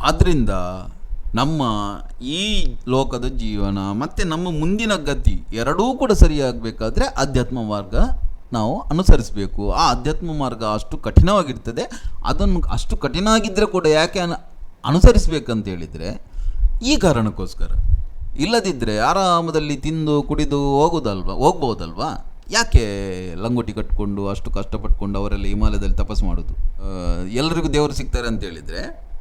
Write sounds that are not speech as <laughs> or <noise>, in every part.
ಆದ್ದರಿಂದ ನಮ್ಮ ಈ ಲೋಕದ ಜೀವನ ಮತ್ತು ನಮ್ಮ ಮುಂದಿನ ಗತಿ ಎರಡೂ ಕೂಡ ಸರಿಯಾಗಬೇಕಾದ್ರೆ ಅಧ್ಯಾತ್ಮ ಮಾರ್ಗ ನಾವು ಅನುಸರಿಸಬೇಕು. ಆ ಅಧ್ಯಾತ್ಮ ಮಾರ್ಗ ಅಷ್ಟು ಕಠಿಣವಾಗಿರ್ತದೆ. ಅದನ್ನು ಅಷ್ಟು ಕಠಿಣ ಆಗಿದ್ದರೆ ಕೂಡ ಯಾಕೆ ಅನು ಅನುಸರಿಸಬೇಕಂತ ಹೇಳಿದರೆ ಈ ಕಾರಣಕ್ಕೋಸ್ಕರ. ಇಲ್ಲದಿದ್ದರೆ ಆರಾಮದಲ್ಲಿ ತಿಂದು ಕುಡಿದು ಹೋಗೋದಲ್ವ ಹೋಗ್ಬೋದಲ್ವಾ ಯಾಕೆ ಲಂಗೋಟಿ ಕಟ್ಕೊಂಡು ಅಷ್ಟು ಕಷ್ಟಪಟ್ಕೊಂಡು ಅವರೆಲ್ಲ ಹಿಮಾಲಯದಲ್ಲಿ ತಪಸ್ಸು ಮಾಡೋದು? ಎಲ್ಲರಿಗೂ ದೇವರು ಸಿಗ್ತಾರೆ ಅಂತ ಹೇಳಿದರೆ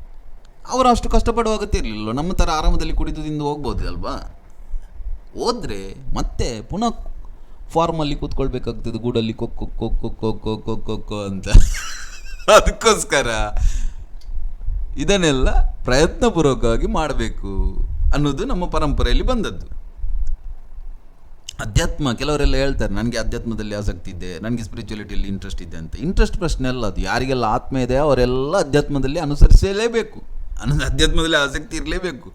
ಅವರು ಅಷ್ಟು ಕಷ್ಟಪಡುವ ಅಗತ್ಯ ಇರಲಿಲ್ಲ ನಮ್ಮ ಥರ ಆರಾಮದಲ್ಲಿ ಕುಡಿದು ತಿಂದು ಹೋಗ್ಬೋದು ಅಲ್ವಾ? ಹೋದರೆ ಮತ್ತೆ ಪುನಃ ಫಾರ್ಮಲ್ಲಿ ಕೂತ್ಕೊಳ್ಬೇಕಾಗ್ತದೆ, ಗೂಡಲ್ಲಿ ಕೊಕ್ಕೊ ಕೊಕ್ಕೊ ಕೊಕ್ಕೊ ಕೊಕ್ಕೊ ಅಂತ. <laughs> ಅದಕ್ಕೋಸ್ಕರ ಇದನ್ನೆಲ್ಲ ಪ್ರಯತ್ನಪೂರ್ವಕವಾಗಿ ಮಾಡಬೇಕು ಅನ್ನೋದು ನಮ್ಮ ಪರಂಪರೆಯಲ್ಲಿ ಬಂದದ್ದು. ಅಧ್ಯಾತ್ಮ, ಕೆಲವರೆಲ್ಲ ಹೇಳ್ತಾರೆ, ನನಗೆ ಅಧ್ಯಾತ್ಮದಲ್ಲಿ ಆಸಕ್ತಿ ಇದೆ, ನನಗೆ ಸ್ಪಿರಿಚುಲಿಟಿಯಲ್ಲಿ ಇಂಟ್ರೆಸ್ಟ್ ಇದೆ ಅಂತ. ಇಂಟ್ರೆಸ್ಟ್ ಪ್ರಶ್ನೆ ಅಲ್ಲ ಅದು. ಯಾರಿಗೆಲ್ಲ ಆತ್ಮ ಇದೆ, ಅವರೆಲ್ಲ ಅಧ್ಯಾತ್ಮದಲ್ಲಿ ಅನುಸರಿಸಲೇಬೇಕು. ಅನ್ನೋದು ಅಧ್ಯಾತ್ಮದಲ್ಲಿ ಆಸಕ್ತಿ ಇರಲೇಬೇಕು.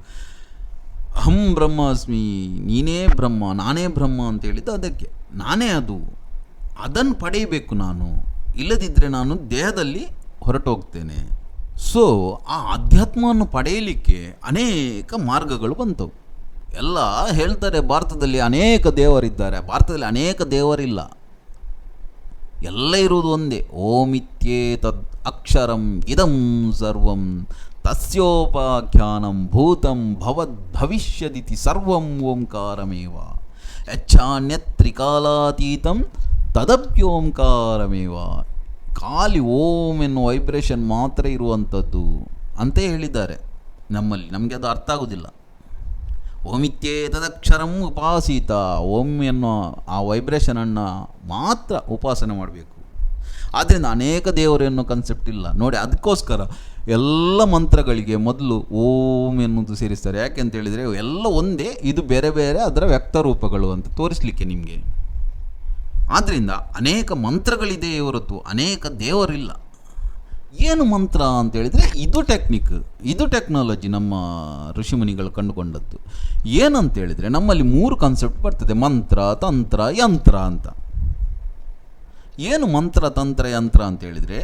ಅಹಂ ಬ್ರಹ್ಮಾಸ್ಮಿ, ನೀನೇ ಬ್ರಹ್ಮ, ನಾನೇ ಬ್ರಹ್ಮ ಅಂತ ಹೇಳಿದ್ದು ಅದಕ್ಕೆ. ನಾನೇ ಅದು. ಅದನ್ನು ಪಡೆಯಬೇಕು ನಾನು. ಇಲ್ಲದಿದ್ದರೆ ನಾನು ದೇಹದಲ್ಲಿ ಹೊರಟೋಗ್ತೇನೆ. ಸೊ ಆ ಅಧ್ಯಾತ್ಮವನ್ನು ಪಡೆಯಲಿಕ್ಕೆ ಅನೇಕ ಮಾರ್ಗಗಳು ಬಂತವು. ಎಲ್ಲ ಹೇಳ್ತಾರೆ, ಭಾರತದಲ್ಲಿ ಅನೇಕ ದೇವರಿದ್ದಾರೆ. ಭಾರತದಲ್ಲಿ ಅನೇಕ ದೇವರಿಲ್ಲ. ಎಲ್ಲ ಇರುವುದು ಒಂದೇ. ಓಮಿತ್ಯೇತದ್ ಅಕ್ಷರಂ, ಇದಂ ಸರ್ವಂ. ತಸ್ಯೋಪಾಖ್ಯಾನಂ ಭೂತಂ ಭವದ್ ಭವಿಷ್ಯದಿತಿ ಸರ್ವಂ ಓಂಕಾರಮೇವ ಯಚ್ಚಾನ್ಯತ್ರಿಕಾಲಾತೀತಂ ತದಪ್ಯೋಂಕಾರಮೇವ ಖಾಲಿ ಓಂ ಎನ್ನುವ ವೈಬ್ರೇಷನ್ ಮಾತ್ರ ಇರುವಂಥದ್ದು ಅಂತ ಹೇಳಿದ್ದಾರೆ. ನಮ್ಮಲ್ಲಿ ನಮಗೆ ಅದು ಅರ್ಥ ಆಗೋದಿಲ್ಲ. ಓಮಿತ್ಯೇತದಕ್ಷರಂ ಉಪಾಸೀತ. ಓಂ ಎನ್ನುವ ಆ ವೈಬ್ರೇಷನನ್ನು ಮಾತ್ರ ಉಪಾಸನೆ ಮಾಡಬೇಕು. ಆದ್ದರಿಂದ ಅನೇಕ ದೇವರು ಎನ್ನೋ ಕನ್ಸೆಪ್ಟ್ ಇಲ್ಲ. ನೋಡಿ ಅದಕ್ಕೋಸ್ಕರ ಎಲ್ಲ ಮಂತ್ರಗಳಿಗೆ ಮೊದಲು ಓಂ ಎನ್ನುವುದು ಸೇರಿಸ್ತಾರೆ. ಯಾಕೆ ಅಂತ ಹೇಳಿದರೆ, ಎಲ್ಲ ಒಂದೇ, ಇದು ಬೇರೆ ಬೇರೆ ಅದರ ವ್ಯಕ್ತ ರೂಪಗಳು ಅಂತ ತೋರಿಸಲಿಕ್ಕೆ ನಿಮಗೆ. ಆದ್ದರಿಂದ ಅನೇಕ ಮಂತ್ರಗಳಿದೆ ಹೊರತು ಅನೇಕ ದೇವರಿಲ್ಲ. ಏನು ಮಂತ್ರ ಅಂತ ಹೇಳಿದರೆ, ಇದು ಟೆಕ್ನಿಕ್ ಇದು ಟೆಕ್ನಾಲಜಿ ನಮ್ಮ ಋಷಿಮುನಿಗಳು ಕಂಡುಕೊಂಡದ್ದು. ಏನಂತ ಹೇಳಿದರೆ, ನಮ್ಮಲ್ಲಿ ಮೂರು ಕಾನ್ಸೆಪ್ಟ್ ಬರ್ತದೆ. ಮಂತ್ರ, ತಂತ್ರ, ಯಂತ್ರ ಅಂತ. ಏನು ಮಂತ್ರ, ತಂತ್ರ, ಯಂತ್ರ ಅಂತ ಹೇಳಿದರೆ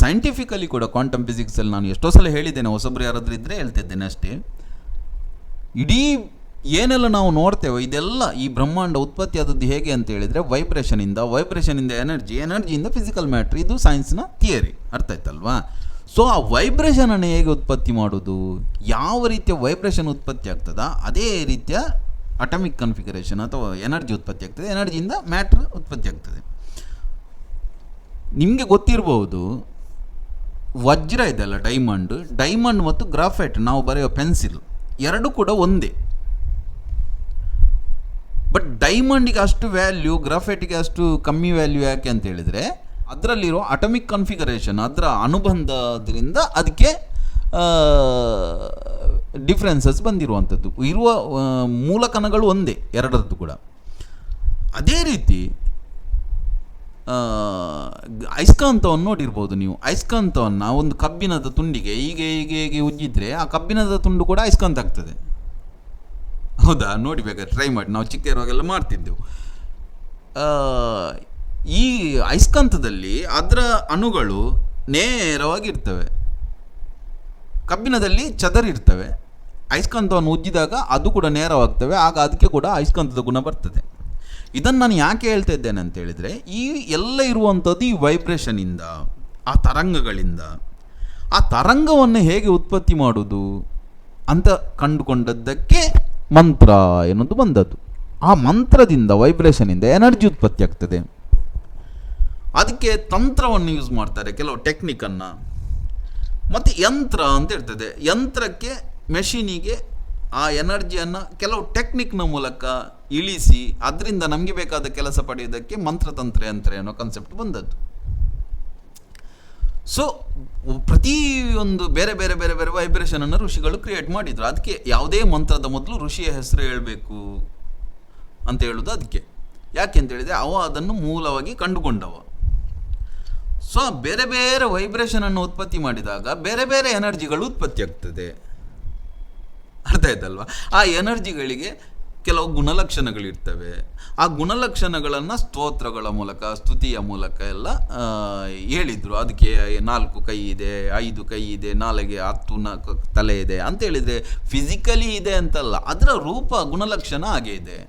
ಸೈಂಟಿಫಿಕಲಿ ಕೂಡ ಕ್ವಾಂಟಮ್ ಫಿಸಿಕ್ಸಲ್ಲಿ ನಾನು ಎಷ್ಟೋ ಸಲ ಹೇಳಿದ್ದೇನೆ, ಹೊಸಬ್ರು ಯಾರಾದರೂ ಇದ್ದರೆ ಹೇಳ್ತಿದ್ದೇನೆ ಅಷ್ಟೇ. ಇಡೀ ಏನೆಲ್ಲ ನಾವು ನೋಡ್ತೇವೆ, ಇದೆಲ್ಲ ಈ ಬ್ರಹ್ಮಾಂಡ ಉತ್ಪತ್ತಿ ಆದದ್ದು ಹೇಗೆ ಅಂತ ಹೇಳಿದರೆ ವೈಬ್ರೇಷನಿಂದ ವೈಬ್ರೇಷನಿಂದ ಎನರ್ಜಿ ಎನರ್ಜಿಯಿಂದ ಫಿಸಿಕಲ್ ಮ್ಯಾಟ್ರ್ ಇದು ಸೈನ್ಸ್ನ ಥಿಯರಿ ಅರ್ಥ ಆಯ್ತಲ್ವಾ? ಸೊ ಆ ವೈಬ್ರೇಷನನ್ನು ಹೇಗೆ ಉತ್ಪತ್ತಿ ಮಾಡೋದು? ಯಾವ ರೀತಿಯ ವೈಬ್ರೇಷನ್ ಉತ್ಪತ್ತಿ ಆಗ್ತದ? ಅದೇ ರೀತಿಯ ಅಟಮಿಕ್ ಕನ್ಫಿಗರೇಷನ್ ಅಥವಾ ಎನರ್ಜಿ ಉತ್ಪತ್ತಿ ಆಗ್ತದೆ ಎನರ್ಜಿಯಿಂದ ಮ್ಯಾಟ್ರ್ ಉತ್ಪತ್ತಿ ಆಗ್ತದೆ. ನಿಮಗೆ ಗೊತ್ತಿರಬಹುದು ವಜ್ರ ಇದೆಲ್ಲ ಡೈಮಂಡ್ ಡೈಮಂಡ್ ಮತ್ತು ಗ್ರಾಫೈಟ್ ನಾವು ಬರೆಯೋ ಪೆನ್ಸಿಲ್ ಎರಡು ಕೂಡ ಒಂದೇ. ಬಟ್ ಡೈಮಂಡಿಗೆ ಅಷ್ಟು ವ್ಯಾಲ್ಯೂ ಗ್ರಾಫೈಟಿಗೆ ಅಷ್ಟು ಕಮ್ಮಿ ವ್ಯಾಲ್ಯೂ ಯಾಕೆ ಅಂತ ಹೇಳಿದರೆ, ಅದರಲ್ಲಿರೋ ಅಟಮಿಕ್ ಕನ್ಫಿಗರೇಷನ್ ಅದರ ಅನುಬಂಧದಿಂದ ಅದಕ್ಕೆ ಡಿಫ್ರೆನ್ಸಸ್ ಬಂದಿರುವಂಥದ್ದು. ಇರುವ ಮೂಲಕನಗಳು ಮೂಲ ಕಣಗಳು ಒಂದೇ, ಎರಡರದ್ದು ಕೂಡ. ಅದೇ ರೀತಿ ಅಯಸ್ಕಾಂತವನ್ನು ನೋಡಿರ್ಬೋದು ನೀವು. ಐಸ್ಕಾಂತವನ್ನು ಒಂದು ಕಬ್ಬಿಣದ ತುಂಡಿಗೆ, ಹೀಗೆ ಹೀಗೆ ಹೀಗೆ ಉಜ್ಜಿದ್ರೆ ಆ ಕಬ್ಬಿಣದ ತುಂಡು ಕೂಡ ಐಸ್ಕಾಂತ ಆಗ್ತದೆ. ಹೌದಾ? ನೋಡಿ ಬೇಕಾದ್ರೆ ಟ್ರೈ ಮಾಡಿ. ನಾವು ಚಿಕ್ಕ ಇರುವಾಗೆಲ್ಲ ಮಾಡ್ತಿದ್ದೆವು ಈ ಐಸ್ಕಾಂತದಲ್ಲಿ ಅದರ ಅಣುಗಳು ನೇರವಾಗಿರ್ತವೆ. ಕಬ್ಬಿಣದಲ್ಲಿ ಚದರಿರ್ತವೆ. ಐಸ್ಕಾಂತವನ್ನು ಉಜ್ಜಿದಾಗ ಅದು ಕೂಡ ನೇರವಾಗ್ತವೆ. ಆಗ ಅದಕ್ಕೆ ಕೂಡ ಐಸ್ಕಾಂತದ ಗುಣ ಬರ್ತದೆ. ಇದನ್ನು ನಾನು ಯಾಕೆ ಹೇಳ್ತಾ ಇದ್ದೇನೆ ಅಂತ ಹೇಳಿದರೆ, ಈ ಎಲ್ಲ ಇರುವಂಥದ್ದು ಈ ವೈಬ್ರೇಷನಿಂದ ಆ ತರಂಗಗಳಿಂದ, ಆ ತರಂಗವನ್ನು ಹೇಗೆ ಉತ್ಪತ್ತಿ ಮಾಡುವುದು ಅಂತ ಕಂಡುಕೊಂಡದ್ದಕ್ಕೆ ಮಂತ್ರ ಎನ್ನುವುದು ಬಂದದ್ದು. ಆ ಮಂತ್ರದಿಂದ ವೈಬ್ರೇಷನಿಂದ ಎನರ್ಜಿ ಉತ್ಪತ್ತಿ ಆಗ್ತದೆ. ಅದಕ್ಕೆ ತಂತ್ರವನ್ನು ಯೂಸ್ ಮಾಡ್ತಾರೆ, ಕೆಲವು ಟೆಕ್ನಿಕನ್ನು ಮತ್ತು ಯಂತ್ರ ಅಂತ ಇರ್ತದೆ. ಯಂತ್ರಕ್ಕೆ ಮೆಷಿನಿಗೆ ಆ ಎನರ್ಜಿಯನ್ನು ಕೆಲವು ಟೆಕ್ನಿಕ್ನ ಮೂಲಕ ಇಳಿಸಿ ಅದರಿಂದ ನಮಗೆ ಬೇಕಾದ ಕೆಲಸ ಪಡೆಯೋದಕ್ಕೆ ಮಂತ್ರತಂತ್ರ ಯಂತ್ರ ಅನ್ನೋ ಕನ್ಸೆಪ್ಟ್ ಬಂದದ್ದು. ಸೊ ಪ್ರತಿಯೊಂದು ಬೇರೆ ಬೇರೆ ಬೇರೆ ಬೇರೆ ವೈಬ್ರೇಷನನ್ನು ಋಷಿಗಳು ಕ್ರಿಯೇಟ್ ಮಾಡಿದ್ರು. ಅದಕ್ಕೆ ಯಾವುದೇ ಮಂತ್ರದ ಮೊದಲು ಋಷಿಯ ಹೆಸರು ಹೇಳಬೇಕು ಅಂತ ಹೇಳೋದು ಅದಕ್ಕೆ ಯಾಕೆ ಅಂತೇಳಿದರೆ ಅವ ಅದನ್ನು ಮೂಲವಾಗಿ ಕಂಡುಕೊಂಡವ. ಸೊ ಬೇರೆ ಬೇರೆ ವೈಬ್ರೇಷನನ್ನು ಉತ್ಪತ್ತಿ ಮಾಡಿದಾಗ ಬೇರೆ ಬೇರೆ ಎನರ್ಜಿಗಳು ಉತ್ಪತ್ತಿ ಆಗ್ತದೆ. ಅರ್ಥ ಆಯ್ತಲ್ವಾ? ಆ ಎನರ್ಜಿಗಳಿಗೆ ಕೆಲವು ಗುಣಲಕ್ಷಣಗಳಿರ್ತವೆ. ಆ ಗುಣಲಕ್ಷಣಗಳನ್ನು ಸ್ತೋತ್ರಗಳ ಮೂಲಕ, ಸ್ತುತಿಯ ಮೂಲಕ ಎಲ್ಲ ಹೇಳಿದರು. ಅದಕ್ಕೆ ನಾಲ್ಕು ಕೈ ಇದೆ, ಐದು ಕೈ ಇದೆ, ನಾಲಿಗೆ ಹತ್ತು, ನಾಲ್ಕು ತಲೆ ಇದೆ ಅಂತ ಹೇಳಿದರೆ ಫಿಸಿಕಲಿ ಇದೆ ಅಂತಲ್ಲ, ಅದರ ರೂಪ, ಗುಣಲಕ್ಷಣ ಹಾಗೆ ಇದೆ.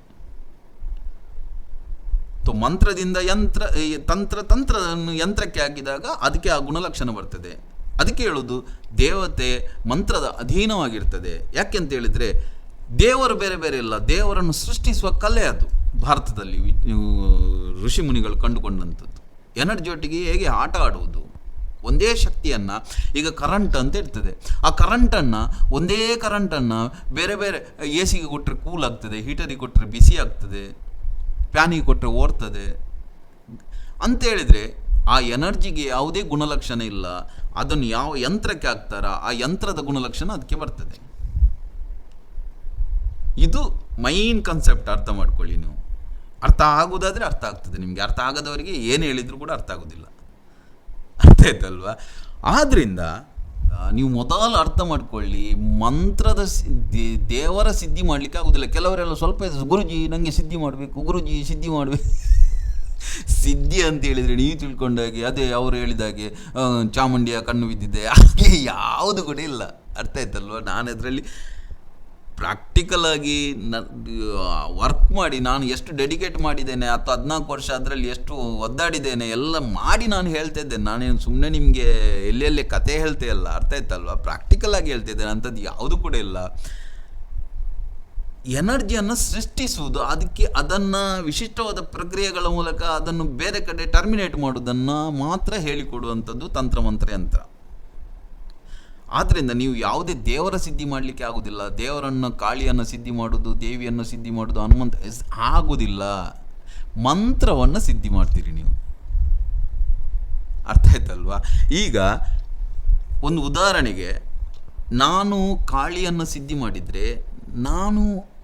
ಮಂತ್ರದಿಂದ ಯಂತ್ರ ತಂತ್ರ ತಂತ್ರ ಯಂತ್ರಕ್ಕೆ ಹಾಕಿದಾಗ ಅದಕ್ಕೆ ಆ ಗುಣಲಕ್ಷಣ ಬರ್ತದೆ. ಅದಕ್ಕೆ ಹೇಳೋದು ದೇವತೆ ಮಂತ್ರದ ಅಧೀನವಾಗಿರ್ತದೆ. ಯಾಕೆಂತ ಹೇಳಿದರೆ, ದೇವರು ಬೇರೆ ಬೇರೆ ಇಲ್ಲ, ದೇವರನ್ನು ಸೃಷ್ಟಿಸುವ ಕಲೆ ಅದು. ಭಾರತದಲ್ಲಿ ಋಷಿ ಮುನಿಗಳು ಕಂಡುಕೊಂಡಂಥದ್ದು. ಎನರ್ಜಿ ಒಟ್ಟಿಗೆ ಹೇಗೆ ಆಟ ಆಡುವುದು? ಒಂದೇ ಶಕ್ತಿಯನ್ನು, ಈಗ ಕರೆಂಟ್ ಅಂತ ಇರ್ತದೆ. ಆ ಕರೆಂಟನ್ನು ಒಂದೇ ಕರೆಂಟನ್ನು ಬೇರೆ ಬೇರೆ ಎ ಸಿಗೆ ಕೊಟ್ಟರೆ ಕೂಲ್ ಆಗ್ತದೆ ಹೀಟರಿಗೆ ಕೊಟ್ಟರೆ ಬಿಸಿ ಆಗ್ತದೆ ಫ್ಯಾನಿಗೆ ಕೊಟ್ಟರೆ ಓಡ್ತದೆ. ಅಂತ ಹೇಳಿದರೆ ಆ ಎನರ್ಜಿಗೆ ಯಾವುದೇ ಗುಣಲಕ್ಷಣ ಇಲ್ಲ. ಅದನ್ನು ಯಾವ ಯಂತ್ರಕ್ಕೆ ಹಾಕ್ತಾರ? ಆ ಯಂತ್ರದ ಗುಣಲಕ್ಷಣ ಅದಕ್ಕೆ ಬರ್ತದೆ. ಇದು ಮೈನ್ ಕಾನ್ಸೆಪ್ಟ್ ಅರ್ಥ ಮಾಡ್ಕೊಳ್ಳಿ ನೀವು. ಅರ್ಥ ಆಗೋದಾದರೆ ಅರ್ಥ ಆಗ್ತದೆ. ನಿಮಗೆ ಅರ್ಥ ಆಗದವರಿಗೆ ಏನು ಹೇಳಿದರೂ ಕೂಡ ಅರ್ಥ ಆಗೋದಿಲ್ಲ. ಅರ್ಥ ಆಯ್ತಲ್ವಾ? ಆದ್ದರಿಂದ ನೀವು ಮೊದಲು ಅರ್ಥ ಮಾಡ್ಕೊಳ್ಳಿ. ಮಂತ್ರದ ದೇವರ ಸಿದ್ಧಿ ಮಾಡಲಿಕ್ಕೆ ಆಗೋದಿಲ್ಲ. ಕೆಲವರೆಲ್ಲ ಸ್ವಲ್ಪ ಗುರುಜಿ ನನಗೆ ಸಿದ್ಧಿ ಮಾಡಬೇಕು, ಗುರುಜಿ ಸಿದ್ಧಿ ಮಾಡಬೇಕು. ಸಿದ್ಧಿ ಅಂತ ಹೇಳಿದರೆ ನೀವು ತಿಳ್ಕೊಂಡಾಗೆ ಅದೇ ಅವರು ಹೇಳಿದಾಗೆ ಚಾಮುಂಡಿಯ ಕಣ್ಣು ಬಿದ್ದಿದೆ <laughs> ಹಾಗೆ ಯಾವುದು ಕೂಡ ಇಲ್ಲ. ಅರ್ಥ ಆಯ್ತಲ್ವ? ನಾನು ಅದರಲ್ಲಿ ಪ್ರಾಕ್ಟಿಕಲ್ ಆಗಿ ವರ್ಕ್ ಮಾಡಿ ನಾನು ಎಷ್ಟು ಡೆಡಿಕೇಟ್ ಮಾಡಿದ್ದೇನೆ ಅಥವಾ ಹದಿನಾಲ್ಕು ವರ್ಷ ಅದರಲ್ಲಿ ಎಷ್ಟು ಒದ್ದಾಡಿದ್ದೇನೆ, ಎಲ್ಲ ಮಾಡಿ ನಾನು ಹೇಳ್ತಾ ಇದ್ದೇನೆ ನಾನೇನು ಸುಮ್ಮನೆ ನಿಮಗೆ ಎಲ್ಲೆಲ್ಲೇ ಕತೆ ಹೇಳ್ತೇ ಅಲ್ಲ, ಅರ್ಥ ಆಯ್ತಲ್ವ? ಪ್ರಾಕ್ಟಿಕಲ್ ಆಗಿ ಹೇಳ್ತಿದ್ದೇನೆ ಅಂಥದ್ದು ಯಾವುದು ಕೂಡ ಇಲ್ಲ. ಎನರ್ಜಿಯನ್ನು ಸೃಷ್ಟಿಸುವುದು, ಅದಕ್ಕೆ ಅದನ್ನು ವಿಶಿಷ್ಟವಾದ ಪ್ರಕ್ರಿಯೆಗಳ ಮೂಲಕ ಅದನ್ನು ಬೇರೆ ಕಡೆ ಟರ್ಮಿನೇಟ್ ಮಾಡೋದನ್ನು ಮಾತ್ರ ಹೇಳಿಕೊಡುವಂಥದ್ದು ತಂತ್ರಮಂತ್ರ ಯಂತ್ರ. ಆದ್ದರಿಂದ ನೀವು ಯಾವುದೇ ದೇವರ ಸಿದ್ಧಿ ಮಾಡಲಿಕ್ಕೆ ಆಗುವುದಿಲ್ಲ. ದೇವರನ್ನು, ಕಾಳಿಯನ್ನು ಸಿದ್ಧಿ ಮಾಡೋದು ದೇವಿಯನ್ನು ಸಿದ್ಧಿ ಮಾಡೋದು ಹನುಮಂತ ಆಗೋದಿಲ್ಲ ಮಂತ್ರವನ್ನು ಸಿದ್ಧಿ ಮಾಡ್ತೀರಿ ನೀವು. ಅರ್ಥ ಆಯ್ತಲ್ವಾ? ಈಗ ಒಂದು ಉದಾಹರಣೆಗೆ, ನಾನು ಕಾಳಿಯನ್ನು ಸಿದ್ಧಿ ಮಾಡಿದರೆ, ನಾನು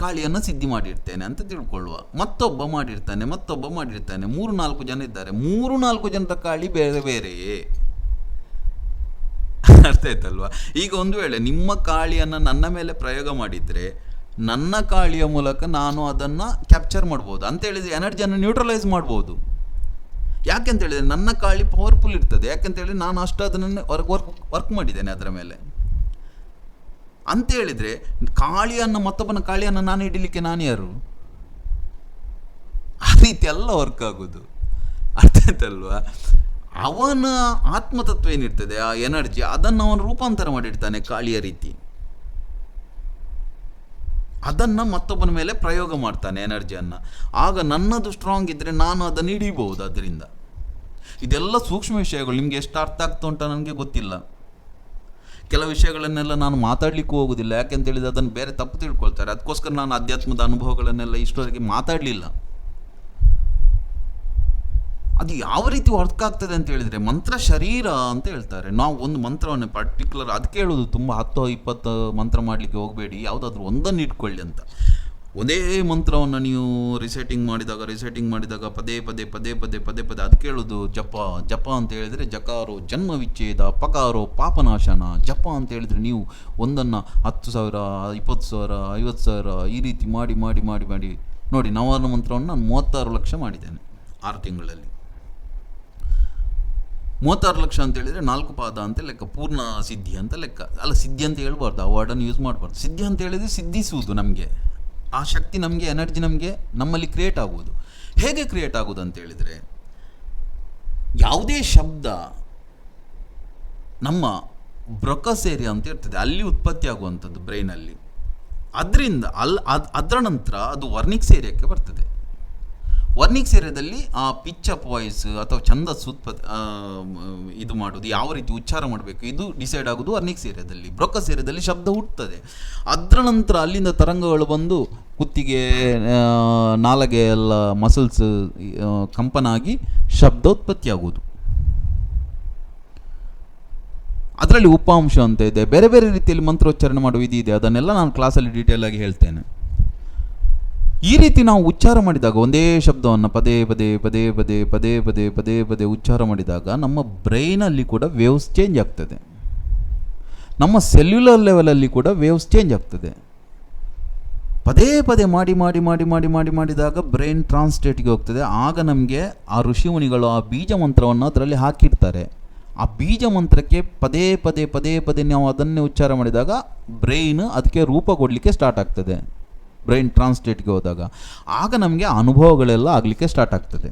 ಕಾಳಿಯನ್ನು ಸಿದ್ಧಿ ಮಾಡಿರ್ತೇನೆ ಅಂತ ತಿಳ್ಕೊಳ್ಳುವ. ಮತ್ತೊಬ್ಬ ಮಾಡಿರ್ತಾನೆ ಮತ್ತೊಬ್ಬ ಮಾಡಿರ್ತಾನೆ. ಮೂರು ನಾಲ್ಕು ಜನ ಇದ್ದಾರೆ. ಮೂರು ನಾಲ್ಕು ಜನದ ಕಾಳಿ ಬೇರೆ ಬೇರೆಯೇ? <laughs> ಅರ್ಥ ಆಯ್ತಲ್ವಾ? ಈಗ ಒಂದು ವೇಳೆ ನಿಮ್ಮ ಕಾಳಿಯನ್ನು ನನ್ನ ಮೇಲೆ ಪ್ರಯೋಗ ಮಾಡಿದರೆ, ನನ್ನ ಕಾಳಿಯ ಮೂಲಕ ನಾನು ಅದನ್ನು ಕ್ಯಾಪ್ಚರ್ ಮಾಡ್ಬೋದು. ಅಂತ ಹೇಳಿದರೆ ಎನರ್ಜಿಯನ್ನು ನ್ಯೂಟ್ರಲೈಸ್ ಮಾಡ್ಬೋದು. ಯಾಕೆಂತ ಹೇಳಿದರೆ ನನ್ನ ಕಾಳಿ ಪವರ್ಫುಲ್ ಇರ್ತದೆ. ಯಾಕೆಂತ ಹೇಳಿದ್ರೆ ನಾನು ಅಷ್ಟು ಅದನ್ನು ವರ್ಕ್ ವರ್ಕ್ ವರ್ಕ್ ಮಾಡಿದ್ದೇನೆ ಅದರ ಮೇಲೆ. ಅಂತ ಹೇಳಿದರೆ, ಕಾಳಿಯನ್ನು, ಮತ್ತೊಬ್ಬನ ಕಾಳಿಯನ್ನು ನಾನು ಹಿಡಿಲಿಕ್ಕೆ ನಾನು ಯಾರು? ಆ ರೀತಿ ಎಲ್ಲ ವರ್ಕ್ ಆಗೋದು. ಅರ್ಥ ಆಯ್ತಲ್ವಾ? ಅವನ ಆತ್ಮತತ್ವ ಏನಿರ್ತದೆ, ಆ ಎನರ್ಜಿ ಅದನ್ನು ಅವನು ರೂಪಾಂತರ ಮಾಡಿಡ್ತಾನೆ ಕಾಳಿಯ ರೀತಿ. ಅದನ್ನು ಮತ್ತೊಬ್ಬನ ಮೇಲೆ ಪ್ರಯೋಗ ಮಾಡ್ತಾನೆ ಎನರ್ಜಿಯನ್ನು ಆಗ ನನ್ನದು ಸ್ಟ್ರಾಂಗ್ ಇದ್ದರೆ ನಾನು ಅದನ್ನು ಹಿಡಿಬಹುದು ಅದರಿಂದ. ಇದೆಲ್ಲ ಸೂಕ್ಷ್ಮ ವಿಷಯಗಳು, ನಿಮಗೆ ಎಷ್ಟು ಅರ್ಥ ಆಗ್ತಾ ಉಂಟ ನನಗೆ ಗೊತ್ತಿಲ್ಲ. ಕೆಲವು ವಿಷಯಗಳನ್ನೆಲ್ಲ ನಾನು ಮಾತಾಡಲಿಕ್ಕೂ ಹೋಗೋದಿಲ್ಲ. ಯಾಕೆಂತ ಹೇಳಿದ್ರೆ ಅದನ್ನು ಬೇರೆ ತಪ್ಪು ತಿಳ್ಕೊಳ್ತಾರೆ. ಅದಕ್ಕೋಸ್ಕರ ನಾನು ಅಧ್ಯಾತ್ಮದ ಅನುಭವಗಳನ್ನೆಲ್ಲ ಇಷ್ಟವರೆಗೆ ಮಾತಾಡಲಿಲ್ಲ. ಅದು ಯಾವ ರೀತಿ ವರ್ಕ್ ಆಗ್ತದೆ ಅಂತ ಹೇಳಿದರೆ ಮಂತ್ರ ಶರೀರ ಅಂತ ಹೇಳ್ತಾರೆ. ನಾವು ಒಂದು ಮಂತ್ರವನ್ನು ಪರ್ಟಿಕ್ಯುಲರ್ ಅದಕ್ಕೆ ಹೇಳೋದು ತುಂಬ ಹತ್ತು, ಇಪ್ಪತ್ತು ಮಂತ್ರ ಮಾಡಲಿಕ್ಕೆ ಹೋಗಬೇಡಿ. ಯಾವುದಾದ್ರೂ ಒಂದನ್ನು ಇಟ್ಕೊಳ್ಳಿ ಅಂತ. ಒಂದೇ ಮಂತ್ರವನ್ನು ನೀವು ರಿಸೆಟಿಂಗ್ ಮಾಡಿದಾಗ ರಿಸೆಟಿಂಗ್ ಮಾಡಿದಾಗ ಪದೇ ಪದೇ ಪದೇ ಪದೇ ಪದೇ ಪದೇ ಅದು ಕೇಳೋದು ಜಪ ಜಪ ಅಂತ ಹೇಳಿದರೆ ಜಕಾರೋ ಜನ್ಮ ವಿಚ್ಛೇದ, ಪಕಾರೋ ಪಾಪನಾಶನ, ಜಪ ಅಂತ ಹೇಳಿದರೆ ನೀವು ಒಂದನ್ನು ಹತ್ತು ಸಾವಿರ, ಇಪ್ಪತ್ತು ಸಾವಿರ, ಐವತ್ತು ಸಾವಿರ ಈ ರೀತಿ ಮಾಡಿ ಮಾಡಿ ಮಾಡಿ ಮಾಡಿ ನೋಡಿ ನವರ್ಣ ಮಂತ್ರವನ್ನು ನಾನು ಮೂವತ್ತಾರು ಲಕ್ಷ ಮಾಡಿದ್ದೇನೆ ಆರು ತಿಂಗಳಲ್ಲಿ. ಮೂವತ್ತಾರು ಲಕ್ಷ ಅಂತ ಹೇಳಿದರೆ ನಾಲ್ಕು ಪಾದ ಅಂತ ಲೆಕ್ಕ, ಪೂರ್ಣ ಸಿದ್ಧಿ ಅಂತ ಲೆಕ್ಕ. ಅಲ್ಲ ಸಿದ್ಧಿ ಅಂತ ಹೇಳ್ಬಾರ್ದು, ಆ ವರ್ಡನ್ನು ಯೂಸ್ ಮಾಡಬಾರ್ದು. ಸಿದ್ಧಿ ಅಂತ ಹೇಳಿದರೆ ಸಿದ್ಧಿಸುವುದು ನಮಗೆ. ಆ ಶಕ್ತಿ ನಮಗೆ, ಎನರ್ಜಿ ನಮಗೆ ನಮ್ಮಲ್ಲಿ ಕ್ರಿಯೇಟ್ ಆಗುವುದು. ಹೇಗೆ ಕ್ರಿಯೇಟ್ ಆಗುವುದು ಅಂತ ಹೇಳಿದರೆ, ಯಾವುದೇ ಶಬ್ದ ನಮ್ಮ ಬ್ರೊಕಸ್ ಏರಿಯಾ ಅಂತ ಇರ್ತದೆ, ಅಲ್ಲಿ ಉತ್ಪತ್ತಿ ಆಗುವಂಥದ್ದು ಬ್ರೈನಲ್ಲಿ ಅದರಿಂದ ಅಲ್ಲಿ ಅದು, ಅದರ ನಂತರ ಅದು ವರ್ನಿಕ್ಸ್ ಏರಿಯಾಕ್ಕೆ ಬರ್ತದೆ. ವರ್ನಿಕ್ಸ್ ಸೇರದಲ್ಲಿ ಆ ಪಿಚ್ ಅಪ್ ವಾಯ್ಸ್ ಅಥವಾ ಚಂದ ಉತ್ಪತ್ತಿ ಇದು ಮಾಡೋದು ಯಾವ ರೀತಿ ಉಚ್ಚಾರ ಮಾಡಬೇಕು, ಇದು ಡಿಸೈಡ್ ಆಗೋದು ವರ್ಣಿಕ್ ಸೇರದಲ್ಲಿ ಬ್ರೊಕ್ಕ ಸೇರದಲ್ಲಿ ಶಬ್ದ ಹುಟ್ಟುತ್ತದೆ. ಅದರ ನಂತರ ಅಲ್ಲಿಂದ ತರಂಗಗಳು ಬಂದು ಕುತ್ತಿಗೆ ನಾಲಗೆ ಎಲ್ಲ ಮಸಲ್ಸ್ ಕಂಪನ ಆಗಿ ಶಬ್ದ ಉತ್ಪತ್ತಿ ಆಗುವುದು ಅದರಲ್ಲಿ ಉಪಾಂಶ ಅಂತ ಇದೆ. ಬೇರೆ ಬೇರೆ ರೀತಿಯಲ್ಲಿ ಮಂತ್ರೋಚ್ಚಾರಣೆ ಮಾಡುವ ವಿಧಿ ಇದೆ. ಅದನ್ನೆಲ್ಲ ನಾನು ಕ್ಲಾಸಲ್ಲಿ ಡೀಟೇಲ್ ಆಗಿ ಹೇಳ್ತೇನೆ. ಈ ರೀತಿ ನಾವು ಉಚ್ಚಾರ ಮಾಡಿದಾಗ, ಒಂದೇ ಶಬ್ದವನ್ನು ಪದೇ ಪದೇ ಪದೇ ಪದೇ ಪದೇ ಪದೇ ಪದೇ ಪದೇ ಉಚ್ಚಾರ ಮಾಡಿದಾಗ ನಮ್ಮ ಬ್ರೈನಲ್ಲಿ ಕೂಡ ವೇವ್ಸ್ ಚೇಂಜ್ ಆಗ್ತದೆ. ನಮ್ಮ ಸೆಲ್ಯುಲರ್ ಲೆವೆಲಲ್ಲಿ ಕೂಡ ವೇವ್ಸ್ ಚೇಂಜ್ ಆಗ್ತದೆ. ಪದೇ ಪದೇ ಮಾಡಿ ಮಾಡಿ ಮಾಡಿ ಮಾಡಿ ಮಾಡಿ, ಮಾಡಿದಾಗ ಬ್ರೈನ್ ಟ್ರಾನ್ಸ್ಟೇಟ್ಗೆ ಹೋಗ್ತದೆ. ಆಗ ನಮಗೆ ಆ ಋಷಿಮುನಿಗಳು ಆ ಬೀಜ ಮಂತ್ರವನ್ನು ಅದರಲ್ಲಿ ಹಾಕಿರ್ತಾರೆ. ಆ ಬೀಜ ಮಂತ್ರಕ್ಕೆ ಪದೇ ಪದೇ ಪದೇ ಪದೇ ನಾವು ಅದನ್ನೇ ಉಚ್ಚಾರ ಮಾಡಿದಾಗ ಬ್ರೈನ್ ಅದಕ್ಕೆ ರೂಪ ಕೊಡಲಿಕ್ಕೆ ಸ್ಟಾರ್ಟ್ ಆಗ್ತದೆ. ಬ್ರೈನ್ ಟ್ರಾನ್ಸ್ಲೇಟ್ಗೆ ಹೋದಾಗ, ಆಗ ನಮಗೆ ಅನುಭವಗಳೆಲ್ಲ ಆಗಲಿಕ್ಕೆ ಸ್ಟಾರ್ಟ್ ಆಗ್ತದೆ.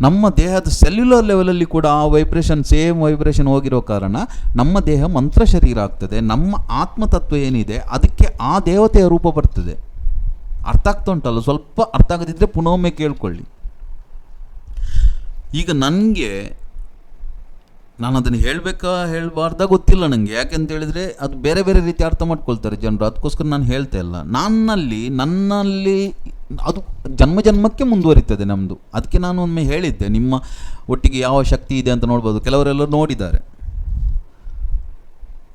ನಮ್ಮ ದೇಹದ ಸೆಲ್ಯುಲರ್ ಲೆವೆಲಲ್ಲಿ ಕೂಡ ಆ ವೈಬ್ರೇಷನ್ ಸೇಮ್ ವೈಬ್ರೇಷನ್ ಹೋಗಿರೋ ಕಾರಣ ನಮ್ಮ ದೇಹ ಮಂತ್ರ ಶರೀರ ಆಗ್ತದೆ, ನಮ್ಮ ಆತ್ಮತತ್ವ ಏನಿದೆ ಅದಕ್ಕೆ ಆ ದೇವತೆಯ ರೂಪ ಬರ್ತದೆ. ಅರ್ಥ ಆಗ್ತಾ ಉಂಟಲ್ಲ? ಸ್ವಲ್ಪ ಅರ್ಥ ಆಗದಿದ್ದರೆ ಪುನೊಮ್ಮೆ ಕೇಳ್ಕೊಳ್ಳಿ. ಈಗ ನನಗೆ ನಾನು ಅದನ್ನು ಹೇಳಬೇಕಾ ಹೇಳಬಾರ್ದ ಗೊತ್ತಿಲ್ಲ ನನಗೆ ಯಾಕೆಂತ ಹೇಳಿದರೆ ಅದು ಬೇರೆ ಬೇರೆ ರೀತಿ ಅರ್ಥ ಮಾಡ್ಕೊಳ್ತಾರೆ ಜನರು. ಅದಕ್ಕೋಸ್ಕರ ನಾನು ಹೇಳ್ತಾ ಇಲ್ಲ. ನನ್ನಲ್ಲಿ ನನ್ನಲ್ಲಿ ಅದು ಜನ್ಮ ಜನ್ಮಕ್ಕೆ ಮುಂದುವರಿತದೆ ನಮ್ಮದು ಅದಕ್ಕೆ ನಾನು ಒಮ್ಮೆ ಹೇಳಿದ್ದೆ. ನಿಮ್ಮ ಒಟ್ಟಿಗೆ ಯಾವ ಶಕ್ತಿ ಇದೆ ಅಂತ ನೋಡ್ಬೋದು. ಕೆಲವರೆಲ್ಲ ನೋಡಿದ್ದಾರೆ.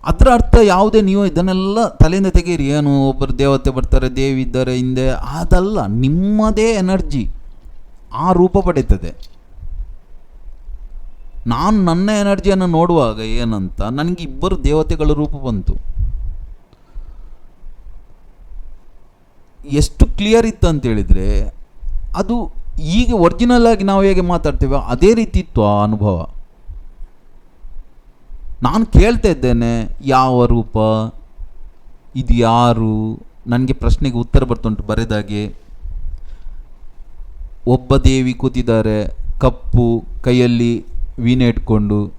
ಅದರ ಅರ್ಥ ಯಾವುದೇ, ನೀವು ಇದನ್ನೆಲ್ಲ ತಲೆಯಿಂದ ತೆಗೀರಿ. ಏನು, ಒಬ್ಬರು ದೇವತೆ ಬರ್ತಾರೆ, ದೇವಿ ಇದ್ದಾರೆ ಹಿಂದೆ. ಅದಲ್ಲ, ನಿಮ್ಮದೇ ಎನರ್ಜಿ ಆ ರೂಪ ಪಡೀತದೆ ನಾನು ನನ್ನ ಎನರ್ಜಿಯನ್ನು ನೋಡುವಾಗ ಏನಂತ ನನಗೆ ಇಬ್ಬರು ದೇವತೆಗಳ ರೂಪ ಬಂತು. ಎಷ್ಟು ಕ್ಲಿಯರ್ ಇತ್ತು ಅಂತೇಳಿದರೆ ಅದು ಈಗ ಒರಿಜಿನಲ್ ಆಗಿ ನಾವು ಹೇಗೆ ಮಾತಾಡ್ತೇವೆ ಅದೇ ರೀತಿ ಇತ್ತು ಆ ಅನುಭವ. ನಾನು ಕೇಳ್ತಾ ಇದ್ದೇನೆ, ಯಾವ ರೂಪ, ಇದು ಯಾರು, ನನಗೆ ಪ್ರಶ್ನೆಗೆ ಉತ್ತರ ಬರ್ತುಂಟು ಬರೆದಾಗೆ. ಒಬ್ಬ ದೇವಿ ಕೂತಿದ್ದಾರೆ, ಕಪ್ಪು, ಕೈಯಲ್ಲಿ ವೀಣೆ ಇಟ್ಕೊಂಡು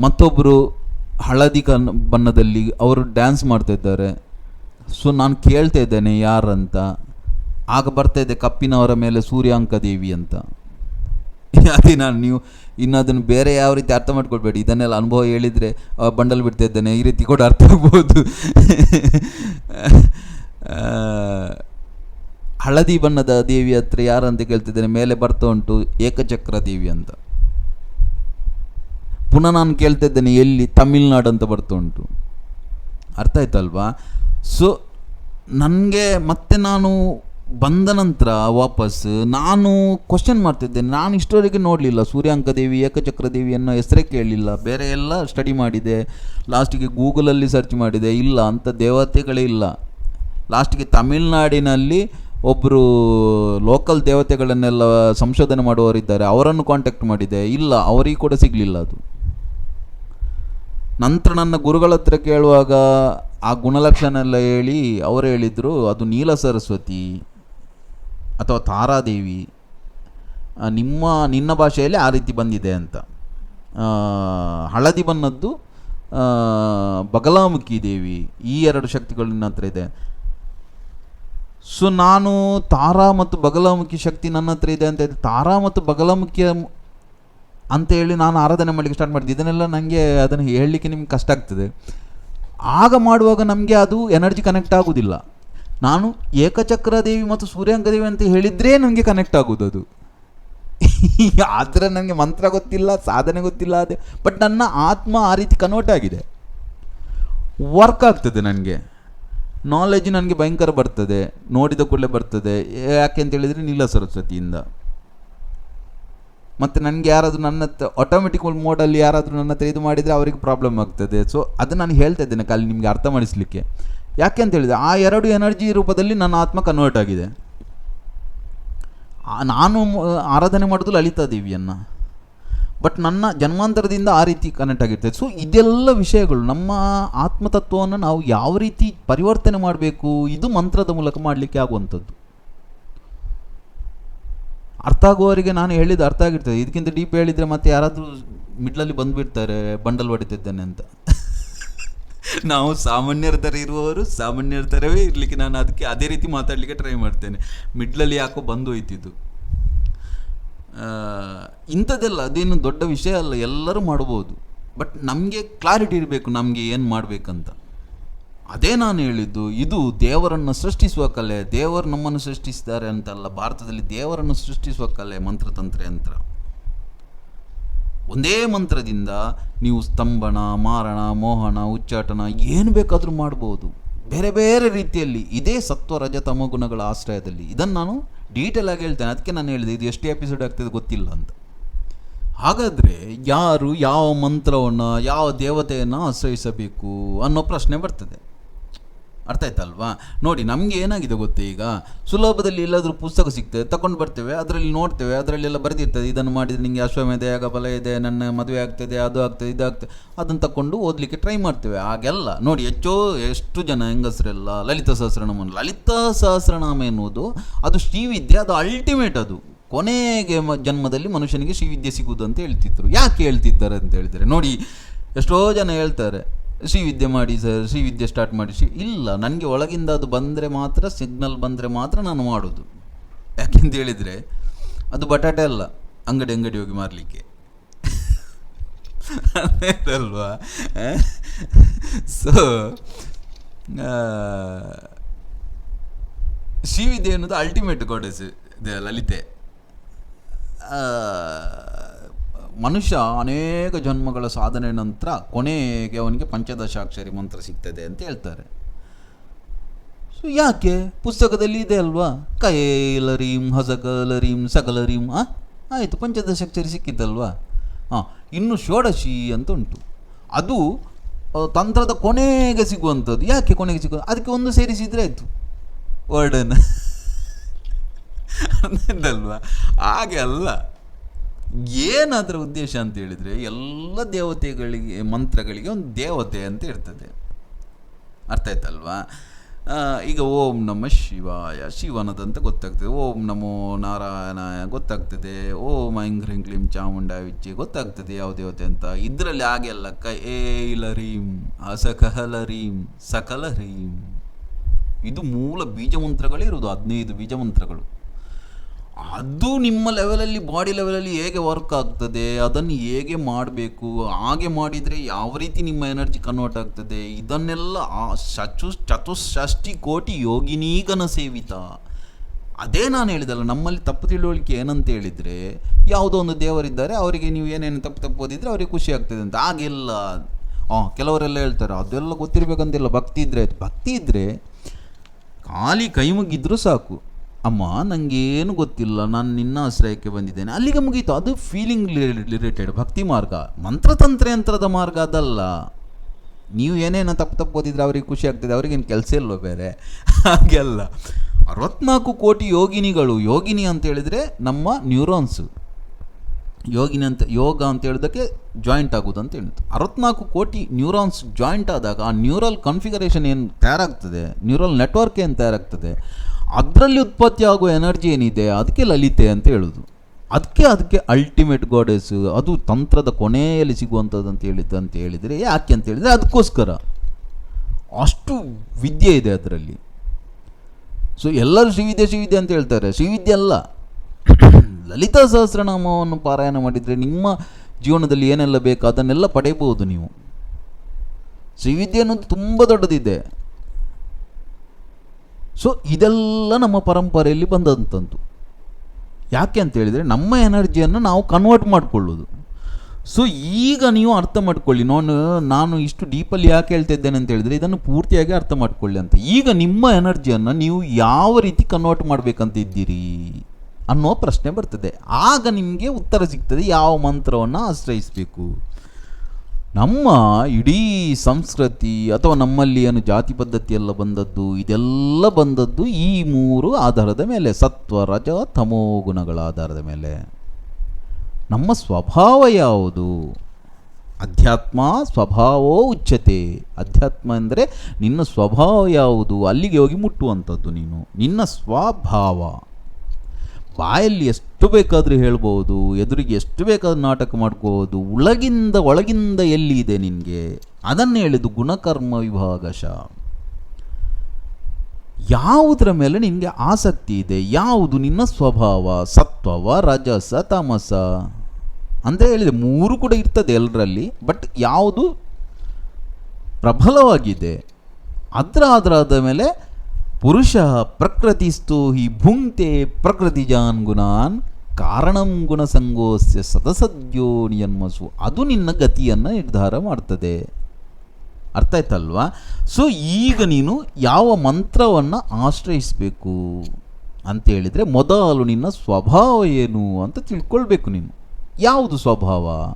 ಮತ್ತೊಬ್ಬರು ಹಳದಿ ಕನ್, ಬಣ್ಣದಲ್ಲಿ ಅವರು ಡ್ಯಾನ್ಸ್ ಮಾಡ್ತಾ ಇದ್ದಾರೆ ಸೊ ನಾನು ಕೇಳ್ತಾ ಇದ್ದೇನೆ ಯಾರಂತ. ಆಗ ಬರ್ತಾ ಇದೆ ಕಪ್ಪಿನವರ ಮೇಲೆ ಸೂರ್ಯಾಂಕ ದೇವಿ ಅಂತ. ಅದೇ ನಾನು ನೀವು ಇನ್ನು ಅದನ್ನು ಬೇರೆ ಯಾವ ರೀತಿ ಅರ್ಥ ಮಾಡ್ಕೊಳ್ಬೇಡಿ. ಇದನ್ನೆಲ್ಲ ಅನುಭವ ಹೇಳಿದರೆ ಬಂಡಲ್ ಬಿಡ್ತಾ ಇದ್ದೇನೆ. ಈ ರೀತಿ ಕೂಡ ಅರ್ಥ ಆಗ್ಬೋದು. <laughs> ಹಳದಿ ಬಣ್ಣದ ದೇವಿ ಹತ್ರ ಯಾರಂತ ಕೇಳ್ತಿದ್ದೇನೆ, ಮೇಲೆ ಬರ್ತಾ ಉಂಟು ಏಕಚಕ್ರ ದೇವಿ ಅಂತ. ಪುನಃ ನಾನು ಕೇಳ್ತಿದ್ದೇನೆ ಎಲ್ಲಿ? ತಮಿಳ್ನಾಡು ಅಂತ ಬರ್ತಾ ಉಂಟು. ಅರ್ಥ ಆಯ್ತಲ್ವಾ? ಸೊ ನನಗೆ ಮತ್ತೆ ನಾನು ಬಂದ ನಂತರ ವಾಪಸ್ ನಾನು ಕ್ವಶನ್ ಮಾಡ್ತಿದ್ದೇನೆ ನಾನು ಇಷ್ಟವರೆಗೆ ನೋಡಲಿಲ್ಲ, ಸೂರ್ಯಾಂಕ ದೇವಿ, ಏಕಚಕ್ರ ದೇವಿಯನ್ನು ಹೆಸರೇ ಕೇಳಲಿಲ್ಲ ಬೇರೆ ಎಲ್ಲ ಸ್ಟಡಿ ಮಾಡಿದೆ. ಲಾಸ್ಟಿಗೆ ಗೂಗಲಲ್ಲಿ ಸರ್ಚ್ ಮಾಡಿದೆ. ಇಲ್ಲ ಅಂಥ ದೇವತೆಗಳೇ ಇಲ್ಲ. ಲಾಸ್ಟಿಗೆ ತಮಿಳ್ನಾಡಿನಲ್ಲಿ ಒಬ್ಬರು ಲೋಕಲ್ ದೇವತೆಗಳನ್ನೆಲ್ಲ ಸಂಶೋಧನೆ ಮಾಡುವವರಿದ್ದಾರೆ, ಅವರನ್ನು ಕಾಂಟ್ಯಾಕ್ಟ್ ಮಾಡಿದೆ. ಇಲ್ಲ, ಅವರಿಗೆ ಕೂಡ ಸಿಗಲಿಲ್ಲ ಅದು. ನಂತರ ನನ್ನ ಗುರುಗಳ ಹತ್ರ ಕೇಳುವಾಗ ಆ ಗುಣಲಕ್ಷಣ ಎಲ್ಲ ಹೇಳಿ ಅವರು ಹೇಳಿದರು, ಅದು ನೀಲ ಸರಸ್ವತಿ ಅಥವಾ ತಾರಾದೇವಿ ನಿಮ್ಮ, ನಿನ್ನ ಭಾಷೆಯಲ್ಲಿ ಆ ರೀತಿ ಬಂದಿದೆ ಅಂತ. ಹಳದಿ ಬಣ್ಣದ್ದು ಬಗಲಾಮುಖಿ ದೇವಿ ಈ ಎರಡು ಶಕ್ತಿಗಳು ನಿನ್ನ ಹತ್ರ ಇದೆ. ಸೊ ನಾನು ತಾರಾ ಮತ್ತು ಬಗಲಾಮುಖಿ ಶಕ್ತಿ ನನ್ನ ಹತ್ರ ಇದೆ ಅಂತ ಹೇಳಿ ತಾರಾ ಮತ್ತು ಬಗಲಾಮುಖಿಯ ಅಂತ ಹೇಳಿ ನಾನು ಆರಾಧನೆ ಮಾಡಲಿಕ್ಕೆ ಸ್ಟಾರ್ಟ್ ಮಾಡಿದೆ. ಇದನ್ನೆಲ್ಲ ನನಗೆ ಅದನ್ನು ಹೇಳಲಿಕ್ಕೆ ನಿಮ್ಗೆ ಕಷ್ಟ ಆಗ್ತದೆ. ಆಗ ಮಾಡುವಾಗ ನಮಗೆ ಅದು ಎನರ್ಜಿ ಕನೆಕ್ಟ್ ಆಗೋದಿಲ್ಲ. ನಾನು ಏಕಚಕ್ರ ದೇವಿ ಮತ್ತು ಸೂರ್ಯಾಂಗದೇವಿ ಅಂತ ಹೇಳಿದ್ರೆ ನನಗೆ ಕನೆಕ್ಟ್ ಆಗೋದು ಅದು. ಆದರೆ ನನಗೆ ಮಂತ್ರ ಗೊತ್ತಿಲ್ಲ, ಸಾಧನೆ ಗೊತ್ತಿಲ್ಲ, ಅದೇ. ಬಟ್ ನನ್ನ ಆತ್ಮ ಆ ರೀತಿ ಕನ್ವರ್ಟ್ ಆಗಿದೆ. ವರ್ಕ್ ಆಗ್ತದೆ ನನಗೆ ನಾಲೆಜ್ ನನಗೆ ಭಯಂಕರ ಬರ್ತದೆ. ನೋಡಿದ ಕೂಡಲೇ ಬರ್ತದೆ. ಯಾಕೆ ಅಂತ ಹೇಳಿದರೆ ನೀಲ ಸರಸ್ವತಿಯಿಂದ. ಮತ್ತು ನನಗೆ ಯಾರಾದರೂ ನನ್ನ ಆಟೋಮೆಟಿಕ್ ಮೋಡಲ್ಲಿ ಯಾರಾದರೂ ನನ್ನ ಹತ್ರ ಇದು ಮಾಡಿದರೆ ಅವರಿಗೆ ಪ್ರಾಬ್ಲಮ್ ಆಗ್ತದೆ. ಸೊ ಅದು ನಾನು ಹೇಳ್ತಾ ಇದ್ದೇನೆ ಖಾಲಿ ನಿಮಗೆ ಅರ್ಥ ಮಾಡಿಸ್ಲಿಕ್ಕೆ. ಯಾಕೆ ಅಂತ ಹೇಳಿದರೆ, ಆ ಎರಡು ಎನರ್ಜಿ ರೂಪದಲ್ಲಿ ನನ್ನ ಆತ್ಮ ಕನ್ವರ್ಟ್ ಆಗಿದೆ. ನಾನು ಆರಾಧನೆ ಮಾಡೋದು ಲಲಿತಾ ದೇವಿಯನ್ನು. ಬಟ್ ನನ್ನ ಜನ್ಮಾಂತರದಿಂದ ಆ ರೀತಿ ಕನೆಕ್ಟ್ ಆಗಿರ್ತದೆ. ಸೊ ಇದೆಲ್ಲ ವಿಷಯಗಳು ನಮ್ಮ ಆತ್ಮತತ್ವವನ್ನು ನಾವು ಯಾವ ರೀತಿ ಪರಿವರ್ತನೆ ಮಾಡಬೇಕು, ಇದು ಮಂತ್ರದ ಮೂಲಕ ಮಾಡಲಿಕ್ಕೆ ಆಗುವಂಥದ್ದು. ಅರ್ಥ ಆಗುವವರಿಗೆ ನಾನು ಹೇಳಿದ್ದು ಅರ್ಥ ಆಗಿರ್ತದೆ. ಇದಕ್ಕಿಂತ ಡೀಪ್ ಹೇಳಿದರೆ ಮತ್ತೆ ಯಾರಾದರೂ ಮಿಡ್ಲಲ್ಲಿ ಬಂದುಬಿಡ್ತಾರೆ, ಬಂಡಲ್ ಹೊಡಿತಿದ್ದೇನೆ ಅಂತ. <laughs> ನಾವು ಸಾಮಾನ್ಯರ ಥರ ಇರುವವರು, ಸಾಮಾನ್ಯರ ಥರವೇ ಇರಲಿಕ್ಕೆ ನಾನು ಅದಕ್ಕೆ, ಅದೇ ರೀತಿ ಮಾತಾಡಲಿಕ್ಕೆ ಟ್ರೈ ಮಾಡ್ತೇನೆ. ಮಿಡ್ಲಲ್ಲಿ ಯಾಕೋ ಬಂದು ಹೋಯ್ತಿದ್ದು. ಇಂಥದ್ದೆಲ್ಲ ಅದೇನು ದೊಡ್ಡ ವಿಷಯ ಅಲ್ಲ, ಎಲ್ಲರೂ ಮಾಡ್ಬೋದು. ಬಟ್ ನಮಗೆ ಕ್ಲಾರಿಟಿ ಇರಬೇಕು, ನಮಗೆ ಏನು ಮಾಡಬೇಕಂತ. ಅದೇ ನಾನು ಹೇಳಿದ್ದು, ಇದು ದೇವರನ್ನು ಸೃಷ್ಟಿಸುವ ಕಲೆ, ದೇವರು ನಮ್ಮನ್ನು ಸೃಷ್ಟಿಸಿದ್ದಾರೆ ಅಂತಲ್ಲ, ಭಾರತದಲ್ಲಿ ದೇವರನ್ನು ಸೃಷ್ಟಿಸುವ ಕಲೆ, ಮಂತ್ರತಂತ್ರ ಯಂತ್ರ. ಒಂದೇ ಮಂತ್ರದಿಂದ ನೀವು ಸ್ತಂಭನ, ಮಾರಣ, ಮೋಹನ, ಉಚ್ಚಾಟನ ಏನು ಬೇಕಾದರೂ ಮಾಡ್ಬೋದು. ಬೇರೆ ಬೇರೆ ರೀತಿಯಲ್ಲಿ, ಇದೇ ಸತ್ವ, ರಜ ತಮ ಗುಣಗಳ ಆಶ್ರಯದಲ್ಲಿ. ಇದನ್ನು ನಾನು ಡೀಟೇಲ್ ಆಗಿ ಹೇಳ್ತೇನೆ. ಅದಕ್ಕೆ ನಾನು ಹೇಳಿದೆ, ಇದು ಎಷ್ಟು ಎಪಿಸೋಡ್ ಆಗ್ತದೆ ಗೊತ್ತಿಲ್ಲ ಅಂತ. ಹಾಗಾದರೆ ಯಾರು ಯಾವ ಮಂತ್ರವನ್ನು, ಯಾವ ದೇವತೆಯನ್ನು ಆಶ್ರಯಿಸಬೇಕು ಅನ್ನೋ ಪ್ರಶ್ನೆ ಬರ್ತದೆ. ಅರ್ಥ ಆಯ್ತಲ್ವಾ? ನೋಡಿ, ನಮಗೆ ಏನಾಗಿದೆ ಗೊತ್ತೇ ಈಗ? ಸುಲಭದಲ್ಲಿ ಎಲ್ಲಾದರೂ ಪುಸ್ತಕ ಸಿಗ್ತದೆ ತಗೊಂಡು ಬರ್ತೇವೆ, ಅದರಲ್ಲಿ ನೋಡ್ತೇವೆ, ಅದರಲ್ಲೆಲ್ಲ ಬರೆದಿರ್ತದೆ, ಇದನ್ನು ಮಾಡಿದರೆ ನಿಮಗೆ ಅಶ್ವಮೇಧ ಯಾಗ ಫಲ ಇದೆ, ನನ್ನ ಮದುವೆ ಆಗ್ತದೆ, ಅದು ಆಗ್ತದೆ, ಇದು ಆಗ್ತದೆ, ಅದನ್ನು ತಗೊಂಡು ಓದಲಿಕ್ಕೆ ಟ್ರೈ ಮಾಡ್ತೇವೆ. ಹಾಗೆಲ್ಲ, ನೋಡಿ ಹೆಚ್ಚೋ ಎಷ್ಟು ಜನ ಹೆಂಗಸರೆಲ್ಲ, ಲಲಿತ ಸಹಸ್ರನಾಮ ಲಲಿತ ಸಹಸ್ರನಾಮ ಎನ್ನುವುದು, ಅದು ಶ್ರೀವಿದ್ಯೆ, ಅದು ಅಲ್ಟಿಮೇಟ್ ಅದು. ಕೊನೆಗೆ ಜನ್ಮದಲ್ಲಿ ಮನುಷ್ಯನಿಗೆ ಶ್ರೀವಿದ್ಯೆ ಸಿಗುವುದು ಅಂತ ಹೇಳ್ತಿದ್ರು. ಯಾಕೆ ಹೇಳ್ತಿದ್ದಾರೆ ಅಂತ ಹೇಳಿದರೆ, ನೋಡಿ, ಎಷ್ಟೋ ಜನ ಹೇಳ್ತಾರೆ ಶ್ರೀವಿದ್ಯೆ ಮಾಡಿ ಸರ್ ಶ್ರೀವಿದ್ಯೆ ಸ್ಟಾರ್ಟ್ ಮಾಡಿ. ಶ್ರೀ, ಇಲ್ಲ, ನನಗೆ ಒಳಗಿಂದ ಅದು ಬಂದರೆ ಮಾತ್ರ ಸಿಗ್ನಲ್ ಬಂದರೆ ಮಾತ್ರ ನಾನು ಮಾಡೋದು. ಯಾಕೆಂತ ಹೇಳಿದರೆ, ಅದು ಬಟಾಟೆ ಅಲ್ಲ, ಅಂಗಡಿ ಅಂಗಡಿ ಹೋಗಿ ಮಾರಲಿಕ್ಕೆ. ಅಲ್ವಾ ಸೊ ಶ್ರೀವಿದ್ಯೆ ಅನ್ನೋದು ಅಲ್ಟಿಮೇಟ್ ಗೋಡೆಸ್ ಇದೆ, ಲಲಿತೆ. ಮನುಷ್ಯ ಅನೇಕ ಜನ್ಮಗಳ ಸಾಧನೆ ನಂತರ ಕೊನೆಗೆ ಅವನಿಗೆ ಪಂಚದಶಾಕ್ಷರಿ ಮಂತ್ರ ಸಿಗ್ತದೆ ಅಂತ ಹೇಳ್ತಾರೆ. ಸೊ ಯಾಕೆ? ಪುಸ್ತಕದಲ್ಲಿ ಇದೆ ಅಲ್ವಾ? ಕೈಲರಿಂ ಹಸಗಲರಿಂ ಸಕಲರೀಂ ಆ? ಆಯಿತು, ಪಂಚದಶಾಕ್ಷರಿ ಸಿಕ್ಕಿದ್ದಲ್ವಾ? ಹಾಂ, ಇನ್ನು ಷೋಡಶಿ ಅಂತ ಉಂಟು. ಅದು ತಂತ್ರದ ಕೊನೆಗೆ ಸಿಗುವಂಥದ್ದು. ಯಾಕೆ ಕೊನೆಗೆ ಸಿಗುವ ಅದಕ್ಕೆ ಒಂದು ಸೇರಿಸಿದರೆ ಆಯಿತು. ವರ್ಡನ್ <laughs> ಅಲ್ವಾ ಹಾಗೆ ಅಲ್ಲ. ಏನದರ ಉದ್ದೇಶ ಅಂತ ಹೇಳಿದ್ರೆ ಎಲ್ಲ ದೇವತೆಗಳಿಗೆ, ಮಂತ್ರಗಳಿಗೆ ಒಂದು ದೇವತೆ ಅಂತ ಇರ್ತದೆ. ಅರ್ಥ ಆಯ್ತಲ್ವಾ? ಈಗ ಓಂ ನಮ ಶಿವಾಯ, ಶಿವನದಂತ ಗೊತ್ತಾಗ್ತದೆ. ಓಂ ನಮೋ ನಾರಾಯಣ ಗೊತ್ತಾಗ್ತದೆ. ಓಂ ಐಂ ಹ್ರೀಂ ಕ್ಲೀಂ ಚಾಮುಂಡ ವಿಚ್ಚಿ ಗೊತ್ತಾಗ್ತದೆ ಯಾವ ದೇವತೆ ಅಂತ. ಇದರಲ್ಲಿ ಹಾಗೆ ಅಲ್ಲ ರೀಂ ಅಸಕಹಲರೀಂ ಸಕಲರೀಂ ಇದು ಮೂಲ ಬೀಜ ಮಂತ್ರಗಳೇ ಇರೋದು ಹದಿನೈದು ಬೀಜ ಮಂತ್ರಗಳು ಅದು ನಿಮ್ಮ ಲೆವೆಲಲ್ಲಿ ಬಾಡಿ ಲೆವೆಲಲ್ಲಿ ಹೇಗೆ ವರ್ಕ್ ಆಗ್ತದೆ, ಅದನ್ನು ಹೇಗೆ ಮಾಡಬೇಕು, ಹಾಗೆ ಮಾಡಿದರೆ ಯಾವ ರೀತಿ ನಿಮ್ಮ ಎನರ್ಜಿ ಕನ್ವರ್ಟ್ ಆಗ್ತದೆ, ಇದನ್ನೆಲ್ಲ ಆ ಚತು ಚತುಷ್ಷಷ್ಟಿ ಕೋಟಿ ಯೋಗಿನೀಗನ ಸೇವಿತ. ಅದೇ ನಾನು ಹೇಳಿದಲ್ಲ, ನಮ್ಮಲ್ಲಿ ತಪ್ಪು ತಿಳುವಳಿಕೆ ಏನಂತ ಹೇಳಿದರೆ, ಯಾವುದೋ ಒಂದು ದೇವರಿದ್ದಾರೆ, ಅವರಿಗೆ ನೀವು ಏನೇನು ತಪ್ಪು ತಪ್ಪು ಓದಿದರೆ ಅವರಿಗೆ ಖುಷಿ ಆಗ್ತದೆ ಅಂತ. ಹಾಗೆಲ್ಲ ಹಾಂ ಕೆಲವರೆಲ್ಲ ಹೇಳ್ತಾರೆ, ಅದೆಲ್ಲ ಗೊತ್ತಿರಬೇಕಂತಿಲ್ಲ. ಭಕ್ತಿ ಇದ್ದರೆ ಭಕ್ತಿ ಇದ್ದರೆ ಖಾಲಿ ಕೈ ಮುಗಿದ್ರೂ ಸಾಕು. ಅಮ್ಮ ನನಗೇನು ಗೊತ್ತಿಲ್ಲ, ನಾನು ನಿನ್ನ ಆಶ್ರಯಕ್ಕೆ ಬಂದಿದ್ದೇನೆ. ಅಲ್ಲಿಗೆ ಮುಗೀತು. ಅದು ಫೀಲಿಂಗ್ ರಿಲೇಟೆಡ್ ಭಕ್ತಿ ಮಾರ್ಗ. ಮಂತ್ರತಂತ್ರ ಯಂತ್ರದ ಮಾರ್ಗ ಅದಲ್ಲ. ನೀವು ಏನೇನೋ ತಪ್ಪು ತಪ್ಪು ಓದಿದ್ರೆ ಅವ್ರಿಗೆ ಖುಷಿ ಆಗ್ತದೆ, ಅವ್ರಿಗೇನು ಕೆಲಸ ಇಲ್ವೋ ಬೇರೆ? ಹಾಗೆಲ್ಲ. ಅರವತ್ನಾಲ್ಕು ಕೋಟಿ ಯೋಗಿನಿಗಳು, ಯೋಗಿನಿ ಅಂತ ಹೇಳಿದರೆ ನಮ್ಮ ನ್ಯೂರಾನ್ಸು ಯೋಗಿನಿ ಅಂತ, ಯೋಗ ಅಂತ ಹೇಳಿದಕ್ಕೆ ಜಾಯಿಂಟ್ ಆಗೋದು ಅಂತ ಹೇಳಿದ್ದು ಅರವತ್ನಾಲ್ಕು ಕೋಟಿ ನ್ಯೂರಾನ್ಸ್ ಜಾಯಿಂಟ್ ಆದಾಗ ಆ ನ್ಯೂರಲ್ ಕಾನ್ಫಿಗರೇಷನ್ ಏನು ತಯಾರಾಗ್ತದೆ? ನ್ಯೂರಲ್ ನೆಟ್ವರ್ಕ್ ಏನು ತಯಾರಾಗ್ತದೆ? ಅದರಲ್ಲಿ ಉತ್ಪತ್ತಿ ಆಗುವ ಎನರ್ಜಿ ಏನಿದೆ? ಅದಕ್ಕೆ ಲಲಿತೆ ಅಂತ ಹೇಳೋದು. ಅದಕ್ಕೆ ಅದಕ್ಕೆ ಅಲ್ಟಿಮೇಟ್ ಗಾಡೆಸ್ ಅದು ತಂತ್ರದ ಕೊನೆಯಲ್ಲಿ ಸಿಗುವಂಥದ್ದು ಅಂತ ಹೇಳಿದ್ದು ಅಂತ ಹೇಳಿದರೆ ಯಾಕೆ ಅಂತ ಹೇಳಿದರೆ ಅದಕ್ಕೋಸ್ಕರ. ಅಷ್ಟು ವಿದ್ಯೆ ಇದೆ ಅದರಲ್ಲಿ. ಸೊ ಎಲ್ಲರೂ ಶ್ರೀವಿದ್ಯೆ ಶ್ರೀವಿದ್ಯೆ ಅಂತ ಹೇಳ್ತಾರೆ. ಶ್ರೀವಿದ್ಯೆ ಅಲ್ಲ. ಲಲಿತಾ ಸಹಸ್ರನಾಮವನ್ನು ಪಾರಾಯಣ ಮಾಡಿದರೆ ನಿಮ್ಮ ಜೀವನದಲ್ಲಿ ಏನೆಲ್ಲ ಬೇಕು ಅದನ್ನೆಲ್ಲ ಪಡೆಯಬಹುದು ನೀವು. ಶ್ರೀವಿದ್ಯೆ ಅನ್ನೋದು ತುಂಬ ದೊಡ್ಡದಿದೆ. ಸೊ ಇದೆಲ್ಲ ನಮ್ಮ ಪರಂಪರೆಯಲ್ಲಿ ಬಂದಂಥದ್ದು ಯಾಕೆ ಅಂತ ಹೇಳಿದರೆ, ನಮ್ಮ ಎನರ್ಜಿಯನ್ನು ನಾವು ಕನ್ವರ್ಟ್ ಮಾಡಿಕೊಳ್ಳೋದು. ಸೊ ಈಗ ನೀವು ಅರ್ಥ ಮಾಡ್ಕೊಳ್ಳಿ. ನಾನು ನಾನು ಇಷ್ಟು ಡೀಪಲ್ಲಿ ಯಾಕೆ ಹೇಳ್ತಿದ್ದೇನೆ ಅಂತ ಹೇಳಿದರೆ, ಇದನ್ನು ಪೂರ್ತಿಯಾಗಿ ಅರ್ಥ ಮಾಡ್ಕೊಳ್ಳಿ ಅಂತ. ಈಗ ನಿಮ್ಮ ಎನರ್ಜಿಯನ್ನು ನೀವು ಯಾವ ರೀತಿ ಕನ್ವರ್ಟ್ ಮಾಡಬೇಕಂತ ಇದ್ದೀರಿ ಅನ್ನೋ ಪ್ರಶ್ನೆ ಬರ್ತದೆ. ಆಗ ನಿಮಗೆ ಉತ್ತರ ಸಿಗ್ತದೆ, ಯಾವ ಮಂತ್ರವನ್ನು ಆಶ್ರಯಿಸಬೇಕು. ನಮ್ಮ ಇಡೀ ಸಂಸ್ಕೃತಿ ಅಥವಾ ನಮ್ಮಲ್ಲಿ ಏನು ಜಾತಿ ಪದ್ಧತಿ ಎಲ್ಲ ಬಂದದ್ದು, ಇದೆಲ್ಲ ಬಂದದ್ದು ಈ ಮೂರು ಆಧಾರದ ಮೇಲೆ, ಸತ್ವ, ರಜ, ತಮೋ ಗುಣಗಳ ಆಧಾರದ ಮೇಲೆ. ನಮ್ಮ ಸ್ವಭಾವ ಯಾವುದು? ಅಧ್ಯಾತ್ಮ ಸ್ವಭಾವೋ ಉಚ್ಚತೆ ಅಧ್ಯಾತ್ಮ ಅಂದರೆ ನಿನ್ನ ಸ್ವಭಾವ ಯಾವುದು? ಅಲ್ಲಿಗೆ ಹೋಗಿ ಮುಟ್ಟುವಂಥದ್ದು ನೀನು. ನಿನ್ನ ಸ್ವಭಾವ. ಬಾಯಲ್ಲಿ ಎಷ್ಟು ಬೇಕಾದರೂ ಹೇಳ್ಬೋದು, ಎದುರಿಗೆ ಎಷ್ಟು ಬೇಕಾದ್ರೂ ನಾಟಕ ಮಾಡ್ಕೋಬೋದು ಒಳಗಿಂದ ಒಳಗಿಂದ ಎಲ್ಲಿ ಇದೆ ನಿನಗೆ? ಅದನ್ನು ಹೇಳಿದ್ದು ಗುಣಕರ್ಮ ವಿಭಾಗಶ ಯಾವುದರ ಮೇಲೆ ನಿನಗೆ ಆಸಕ್ತಿ ಇದೆ? ಯಾವುದು? ನಿನ್ನ ಸ್ವಭಾವ, ಸತ್ವವ, ರಜಸ, ತಮಸ? ಅಂತ ಹೇಳಿದೆ ಮೂರು ಕೂಡ ಇರ್ತದೆ ಎಲ್ಲರಲ್ಲಿ ಬಟ್ ಯಾವುದು? ಪ್ರಬಲವಾಗಿದೆ. ಅದರ ಆಧಾರದ ಮೇಲೆ ಪುರುಷ ಪ್ರಕೃತಿಸ್ತು ಹಿ ಭುಂಕ್ತೆ ಪ್ರಕೃತಿಜಾನ್ ಗುಣಾನ್ ಕಾರಣಂ ಗುಣಸಂಗೋಸ್ಯ ಸದಸದ್ಯೋ ನಿಯನ್ಮಸು ಅದು ನಿನ್ನ ಗತಿಯನ್ನು ನಿರ್ಧಾರ ಮಾಡ್ತದೆ. ಅರ್ಥ ಆಯ್ತಲ್ವಾ? ಸೊ ಈಗ ನೀನು ಯಾವ ಮಂತ್ರವನ್ನು ಆಶ್ರಯಿಸಬೇಕು ಅಂತ ಹೇಳಿದರೆ ಮೊದಲು ನಿನ್ನ ಸ್ವಭಾವ ಏನು ಅಂತ ತಿಳ್ಕೊಳ್ಬೇಕು ನೀನು. ಯಾವುದು ಸ್ವಭಾವ?